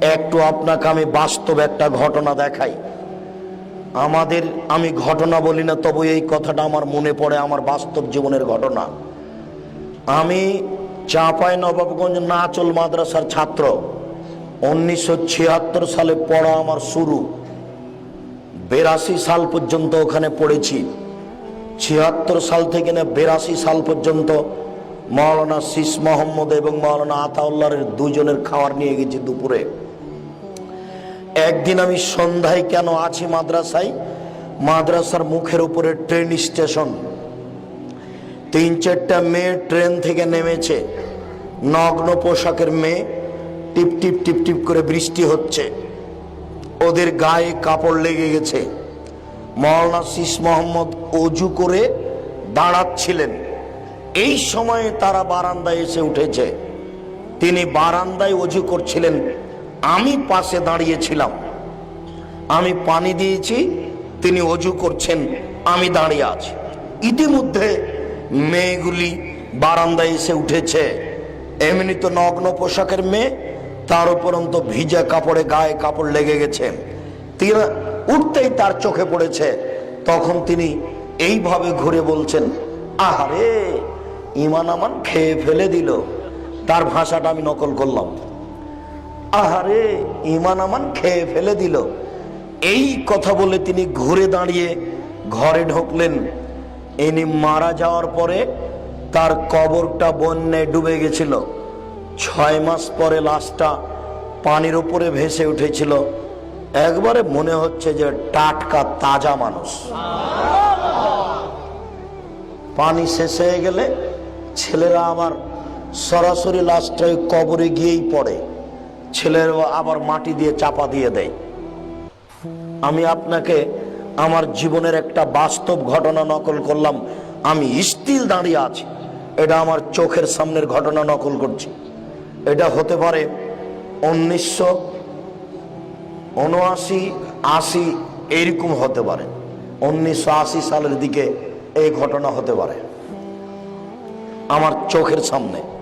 একটু আপনাকে আমি বাস্তব একটা ঘটনা দেখাই। আমাদের আমি ঘটনা বলি না, তবু এই কথাটা আমার মনে পড়ে, আমার বাস্তব জীবনের ঘটনা। আমি চাঁপাই নবাবগঞ্জ নাচল মাদ্রাসার ছাত্র। উনিশশো ছিয়াত্তর সালে পড়া আমার শুরু। বেরাশি সাল পর্যন্ত ওখানে পড়েছি। ছিয়াত্তর সাল থেকে না বেরাশি সাল পর্যন্ত মৌলানা শীষ মোহাম্মদ এবং মৌলানা আতাউল্লাহের দুজনের খাবার নিয়ে গেছি দুপুরে। একদিন আমি সন্ধ্যায় কেন আছি মাদ্রাসায়? মাদ্রাসার মুখের উপরে ট্রেন স্টেশন। তিন চারটা মেয়ে ট্রেন থেকে নেমেছে। নগ্ন পোশাকের মেয়ে টিপ টিপ টিপ টিপ করে বৃষ্টি হচ্ছে। ওদের গায়ে কাপড় লেগে গেছে। মৌলানা শিস মোহাম্মদ অজু করে দাঁড়াচ্ছিলেন। এই সময়ে তারা বারান্দায় এসে উঠেছে। তিনি বারান্দায় অজু করছিলেন। আমি পাশে দাঁড়িয়েছিলাম। আমি পানি দিয়েছি, তিনি অজু করছেন, আমি দাঁড়িয়ে আছি। ইতিমধ্যে মেয়েগুলি বারান্দায় এসে উঠেছে। এমনি তো নগ্ন পোশাকের মেয়ে, তার উপরন্ত ভিজা কাপড়ে গায়ে কাপড় লেগে গেছে। তিনি উঠতেই তার চোখে পড়েছে। তখন তিনি এইভাবে ঘুরে বলছেন, আহারে! ইমান আমান খেয়ে ফেলে দিল। তার ভাষাটা আমি নকল করলাম। আহারে, ইমান আমান খেয়ে ফেলে দিল। এই কথা বলে তিনি ঘুরে দাঁড়িয়ে ঘরে ঢুকলেন। ইনি মারা যাওয়ার পরে তার কবরটা বন্যায় ডুবে গেছিল। ছয় মাস পরে লাশটা পানির উপরে ভেসে উঠেছিল। একবারে মনে হচ্ছে যে টাটকা, তাজা মানুষ। পানি শেষ হয়ে গেলে ছেলেরা আমার সরাসরি লাশটা ওই কবরে গিয়েই পড়ে। ছেলেরা আবার মাটি দিয়ে চাপা দিয়ে দেয়। আমি আপনাকে আমার জীবনের একটা বাস্তব ঘটনা নকল করলাম। আমি স্টিল দাঁড়িয়ে আছি। এটা আমার চোখের সামনের ঘটনা নকল করছি। এটা হতে পারে উনিশশো উনআশি আশি এইরকম হতে পারে। উনিশশো আশি সালের দিকে এই ঘটনা হতে পারে। আমার চোখের সামনে।